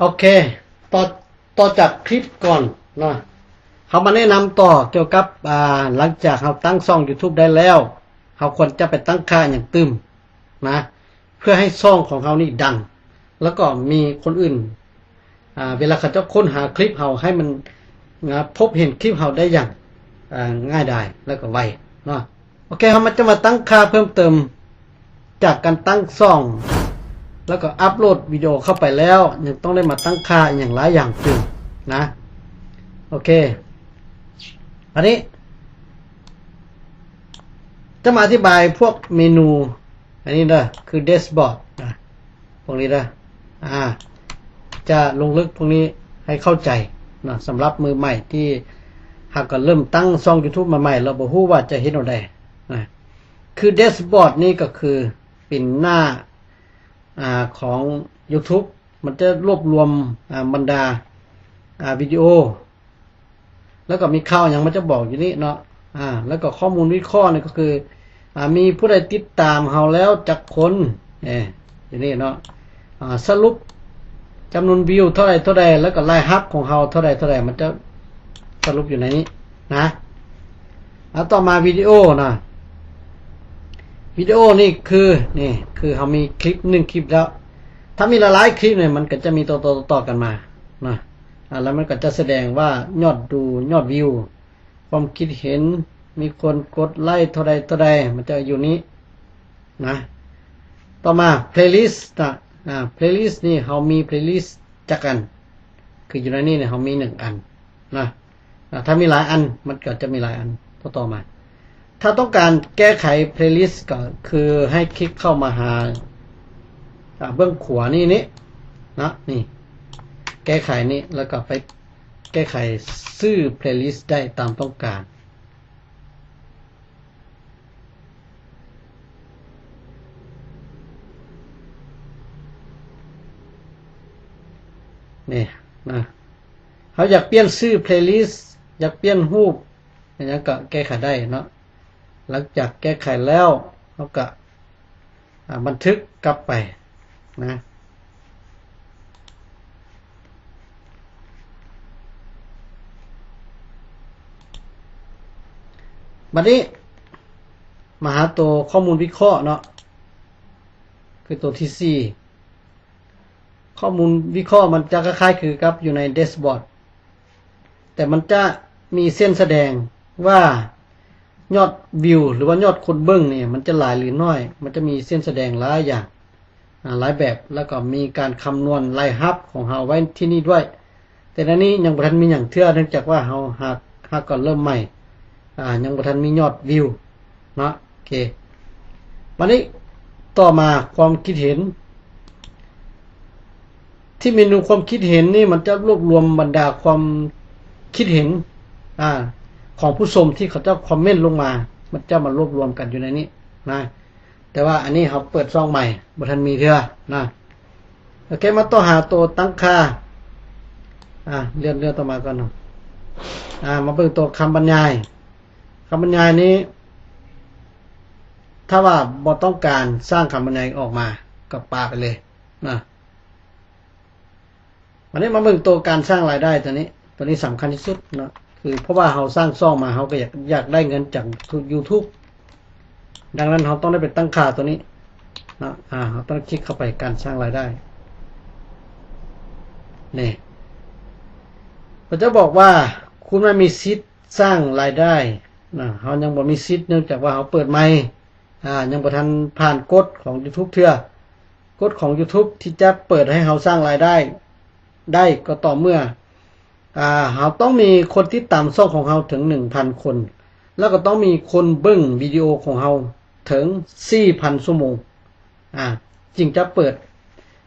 โอเค ต่อ ต่อจากคลิปก่อนนะเขามาแนะนำต่อเกี่ยวกับ อ่า หลังจากเขาตั้งช่อง YouTube ได้แล้วเขาควรจะไปตั้งค่าอย่างตึมนะ เพื่อให้ช่องของเขานี่ดัง แล้วก็มีคนอื่น อ่า เวลาเขาจะค้นหาคลิปเขาให้มันนะพบเห็นคลิปเขาได้อย่างอ่าง่ายแล้วก็ไวเนาะ โอเคเขามันจะมาตั้งค่าเพิ่มเติม จากการตั้งช่อง แล้วก็อัปโหลดวิดีโอเข้าไปแล้วยังต้องได้มาตั้งค่าอย่างหลายอย่างตึงนะ โอเค อันนี้ จะมาอธิบายพวกเมนู อันนี้นะคือเดสบอร์ดนะพวกนี้นะอ่า จะลงลึกพวกนี้ให้เข้าใจนะสำหรับมือใหม่ที่หากก็เริ่มตั้งช่อง YouTube มาใหม่ เราบอกหูว่าจะเห็นอาได้นะคือเดสบอร์ดนี่ก็คือเป็นหน้า อของ YouTube มันจะรวบรวมบรรดาวิดีโอ แล้วก็มีข่าวอย่างมันจะบอกอยู่นี่เนาะอ่า แล้วก็ข้อมูลวิเคราะห์นี่ก็คืออ่ามีผู้ใดติดตามเราแล้วจักคนเอออยู่นี่เนาะอ่าสรุปจำนวนวิวเท่าไรเท่าไรแล้วก็รายรับของเราเท่าไรเท่าไรมันจะสรุปอยู่ในนี้นะแล้วต่อมาวิดีโอนะ วิดีโอนี่คือนี่คือเขามีคลิปหนึ่งคลิปแล้ว ถ้ามีหลายๆคลิปเนี่ยมันก็จะมีต่อต่อต่อกันมานะแล้วมันก็จะแสดงว่ายอดดูยอดวิว ความคิดเห็นมีคนกดไลค์เท่าใดเท่าใดมันจะอยู่นี้นะ ต่อมา playlist นะอ่า playlist นี่เขามี playlist จักกัน คืออยู่ในนี้เนี่ยเขามีหนึ่งอันนะถ้ามีหลายอันมันก็จะมีหลายอันต่อต่อมา ถ้าต้องการแก้ไข playlist ก็คือให้คลิกเข้ามาหาเบื้องขวานี่นี่นะนี่ แก้ไขนี่แล้วก็ไปแก้ไขชื่อ playlist ได้ตามต้องการนี่นะเขาอยากเปลี่ยนชื่อ playlist อยากเปลี่ยนรูปอย่างนี้ก็แก้ไขได้เนาะ หลังจากแก้ไขแล้วเราก็บันทึกกลับไปนะบัดนี้มาหาตัวข้อมูลวิเคราะห์เนาะคือตัวที่สี่ข้อมูลวิเคราะห์มันจะคล้ายๆคือกับอยู่ในเดสบอร์ดแต่มันจะมีเส้นแสดงว่า ยอดวิว หรือว่ายอดคนเบิ้งเนี่ย มันจะหลายหรือน้อย มันจะมีเส้นแสดงหลายอย่างหลายแบบแล้วก็มีการคำนวณรายรับของเราไว้ที่นี่ด้วย แต่ในนี้ยังบทันมีอย่างเทื่อเนื่องจากว่าเราหากหากก่อนเริ่มใหม่อ่ายังบทันมียอดวิวนะโอเควันนี้ต่อมาความคิดเห็น ที่เมนูความคิดเห็นนี่มันจะรวบรวมบรรดาความคิดเห็นอ่า ของผู้ชมที่เขาจะคอมเมนต์ลงมา มันจะมารวบรวมกันอยู่ในนี้นะ แต่ว่าอันนี้เขาเปิดซองใหม่บทันมีเทื่อนะโอเคมาต่อหาตัวตั้งค่าอ่าเลื่อนเลื่อนต่อมาก่อนนะอ่า มาเบิ่งตัวคำบรรยายคำบรรยายนี้ ถ้าว่าบ่ต้องการสร้างคำบรรยายออกมาก็ปาไปเลยนะวันนี้มาเบิ่งตัวการสร้างรายได้ตัวนี้ ตัวนี้สำคัญที่สุดเนาะ คือเพราะว่าเราสร้างซ่องมาเราก็อยากอยากได้เงินจาก YouTube ดังนั้นเราต้องได้ไปตั้งค่าตัวนี้นะอ่าเราต้องคลิกเข้าไปการสร้างรายได้นี่เราจะบอกว่าคุณไม่มีสิทสร้างรายได้นะเขายังบ่มีสิทเนื่องจากว่าเขาเปิดไม่อ่า ยังบ่ทันผ่านกฎของ YouTube เทื่อกฎของ YouTube ที่จะเปิดให้เขาสร้างรายได้ ได้ก็ต่อเมื่อ อ่าเราต้องมีคนที่ตามช่องของเราถึงหนึ่งพันคน แล้วก็ต้องมีคนเบิ้งวิดีโอของเราถึงสี่พันชั่วโมงอ่าจึงจะเปิด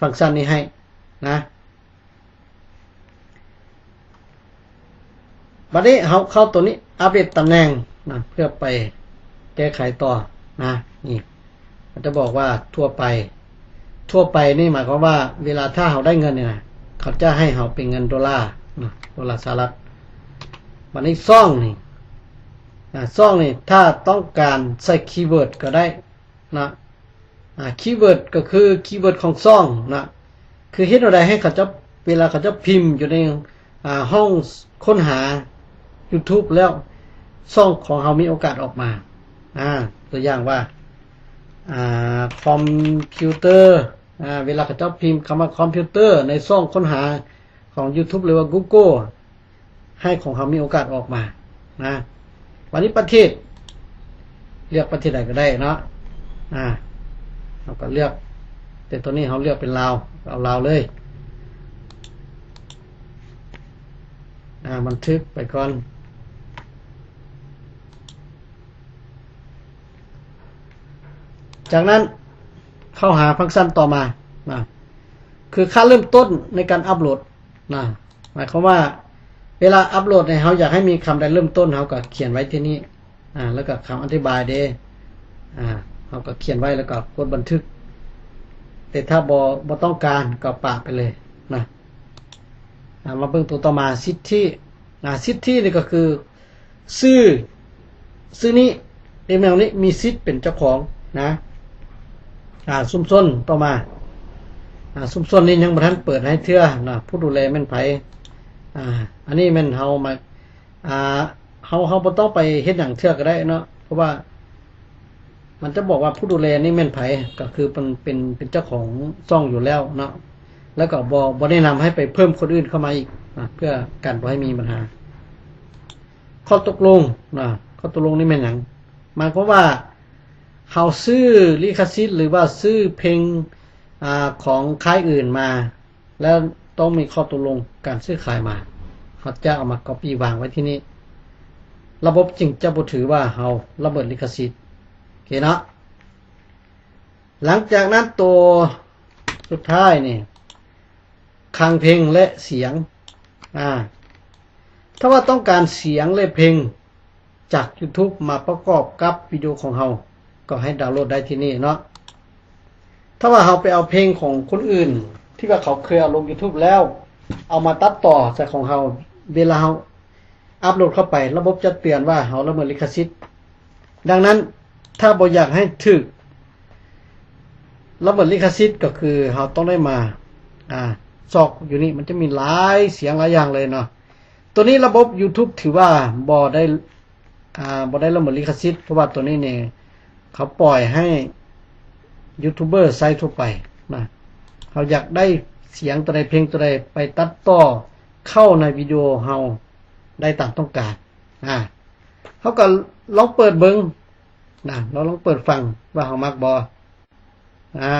ฟังก์ชันนี้ให้นะบัดนี้เขาเข้าตัวนี้อัปเดตตำแหน่งนะเพื่อไปแก้ไขต่อนะนี่มันจะบอกว่าทั่วไป ทั่วไปนี่หมายความว่า เวลาถ้าเขาได้เงินเนี่ยนะเขาจะให้เขาเป็นเงินดอลลาร์ ดอลลาร์สหรัฐวันนี้ซ่องนี่นะซ่องนี่ถ้าต้องการใส่คีย์เวิร์ดก็ได้นะคีย์เวิร์ดก็คือคีย์เวิร์ดของซ่องนะคือเฮ็ดอะไรให้เขาจะเวลาเขาจะพิมพ์อยู่ในห้องค้นหา YouTube แล้วช่องของเรามีโอกาสออกมาตัวอย่างว่าคอมพิวเตอร์เวลาเขาจะพิมพ์คำว่าคอมพิวเตอร์ในช่องค้นหา ของ YouTube หรือว่า Google ให้ของเขามีโอกาสออกมานะวันนี้ประเทศ เลือกประเทศใดก็ได้เนาะอ่าเราก็เลือก แต่ตัวนี้เขาเลือกเป็นลาวเอาลาวเลยอ่าบันทึกไปก่อนจากนั้นเข้าหาฟังก์ชันต่อมานะคือค่าเริ่มต้นในการอัปโหลด นะหมายความว่า เวลาอัปโหลดเนี่ยเขาอยากให้มีคำใดเริ่มต้นเขาก็เขียนไว้ที่นี่อ่า แล้วก็คำอธิบายเดอ่าเขาก็เขียนไว้แล้วก็กดบันทึก แต่ถ้าบอบอต้องการก็ปะไปเลยนะอ่ามาเบิ่งตัวต่อมาสิทธิอ่าสิทธินี่ก็คือ ซื้อ ซื้อนี้อีเมลนี้มีสิทธิ์เป็นเจ้าของนะ อ่าซุ่มซ้นต่อมา ซุ่มซ้นนี่ยังบ่ทันเปิดให้เทื่อนะผู้ดูแลแม่นไผอ่า อันนี้แม่นเฮามา อ่าเฮาเฮาบ่ต้องไปเฮ็ดหยังเทื่อก็ได้เนาะเพราะว่า มันจะบอกว่าผู้ดูแลนี่แม่นไผก็คือเป็นเป็นเป็นเจ้าของซ่องอยู่แล้วเนาะแล้วก็บ่บ่แนะนำให้ไปเพิ่มคนอื่นเข้ามาอีกนะเพื่อกันบ่ให้มีปัญหา ข้อตกลงนะข้อตกลงนี่แม่นหยังหมายความว่าเฮาซื้อลิขสิทธิ์หรือว่าซื้อเพลง อของค่ายอื่นมา แล้วต้องมีข้อตกลงการซื้อขายมาเขาจะเอามา copy วางไว้ที่นี่ ระบบจึงจะบ่ถือว่าเฮาระเบิดลิขสิทธิ์โอเคเนาะหลังจากนั้นตัวสุดท้ายนี่คังเพลงและเสียงอ่าถ้าว่าต้องการเสียงและเพลงจาก YouTube มาประกอบกับวิดีโอของเราก็ให้ดาวน์โหลดได้ที่นี่เนาะ ถ้าว่าเราไปเอาเพลงของคนอื่น ที่ว่าเขาเคยเอาลง YouTube แล้ว เอามาตัดต่อใส่ของเราเวลาเราอัปโหลดเข้าไป ระบบจะเตือนว่าเราละเมิดลิขสิทธิ์ ดังนั้นถ้าบ่อยากให้ถึกระเบิดลิขสิทธิ์ก็คือเราต้องได้มา อ่าซอกอยู่นี่มันจะมีหลายเสียงหลายอย่างเลยเนาะตัวนี้ระบบ YouTube ถือว่าบ่ได้ อ่าบ่ได้ละเมิดลิขสิทธิ์เพราะว่าตัวนี้เนี่ยเขาปล่อยให้ ยูทูบเบอร์ใช้ทั่วไปนะเขาอยากได้เสียงตัวใดเพลงตัวใดไปตัดต่อเข้าในวิดีโอเฮาได้ตามต้องการอ่าเขาก็ลองเปิดเบิงนะเราลองเปิดฟังว่าเขามักบออ่า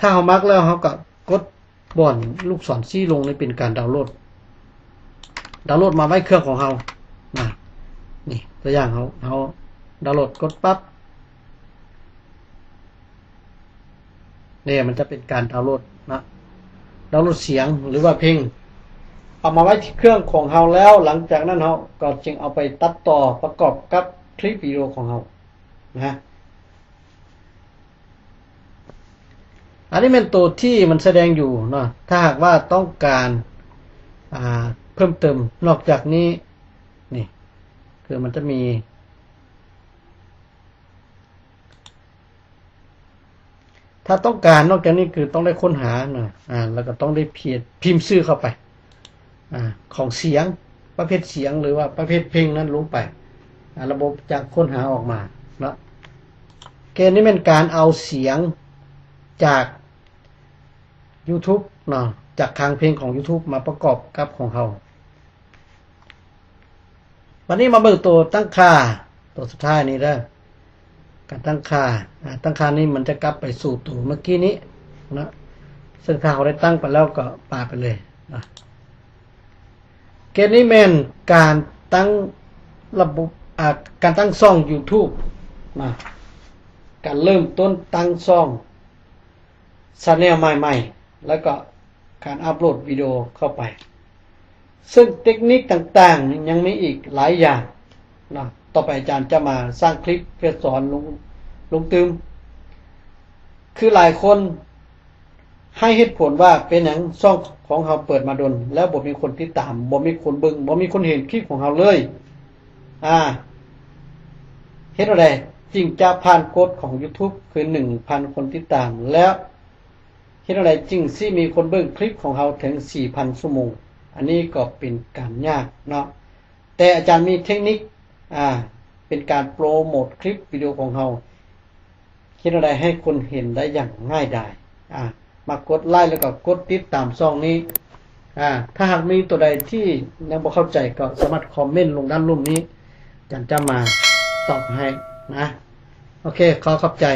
ถ้าเขามักแล้วเขาก็กดบ่อนลูกศรซี่ลงนี่เป็นการดาวน์โหลด ดาวน์โหลดมาไว้เครื่องของเรานะนี่ตัวอย่างเขาเขาดาวน์โหลดกดปั๊บ เนี่ยมันจะเป็นการดาวน์โหลดนะดาวน์โหลดเสียงหรือว่าเพลงเอามาไว้ที่เครื่องของเราแล้ว หลังจากนั้นเราก็จึงเอาไปตัดต่อประกอบกับคลิปวิดีโอของเรานะอันนี้เป็นตัวที่มันแสดงอยู่เนาะถ้าหากว่าต้องการาเพิ่มเติมนอกจากนี้นี่คือมันจะมี ถ้าต้องการนอกจากนี้คือต้องได้ค้นหาเนาะอ่า แล้วก็ต้องได้เพียพิมพ์ชื่อเข้าไป อ่า ของเสียงประเภทเสียงหรือว่าประเภทเพลงนั้นลงไปอ่าระบบจะค้นหาออกมาเนาะเกณฑ์นี้เป็นการเอาเสียงจาก YouTube เนาะจากทางเพลงของ YouTube มาประกอบกับของเราวันนี้มาเบิกตัวตั้งค่าตัวสุดท้ายนี้เด้อ การตั้งค่าตั้งค่านี้มันจะกลับไปสู่ตัวเมื่อกี้นี้นะซึ่งถ้าเราได้ตั้งไปแล้วก็ปาไปเลยนะเกณฑ์นี้แมนการตั้งระบบการตั้งช่อง YouTube นะการเริ่มต้นตั้งช่องชาแนลใหม่ๆ แล้วก็การอัปโหลดวิดีโอเข้าไป ซึ่งเทคนิคต่างๆ ยังมีอีกหลายอย่างนะ ต่อไปอาจารย์จะมาสร้างคลิปเพื่อสอนลงลงตืมคือหลายคนให้เหตุผลว่าเป็นอย่างช่องของเราเปิดมาดน แล้วบ่มีคนติดตามบ่มีคนเบิงบ่มีคนเห็นคลิปของเราเลย อ่าเฮ็ดอะไรจริงจะผ่านกฎของ YouTube คือหนึ่งพันคนติดตามแล้วเฮ็ดอะไรจริงสิมีคนเบิ่งคลิปของเราถึง4,000ชั่วโมง อันนี้ก็เป็นการยากเนาะแต่อาจารย์มีเทคนิค อ่า เป็นการโปรโมทคลิปวิดีโอของเราคิดอะไรให้คนเห็นได้อย่างง่ายดายอ่ามากดไลค์แล้วก็กดติดตามซองนี้ อ่า ถ้าหากมีตัวใดที่ยังบ่เข้าใจก็สามารถคอมเมนต์ลงด้านลุ่มนี้อาจารย์จะมาตอบให้นะ โอเค ขอขอบใจ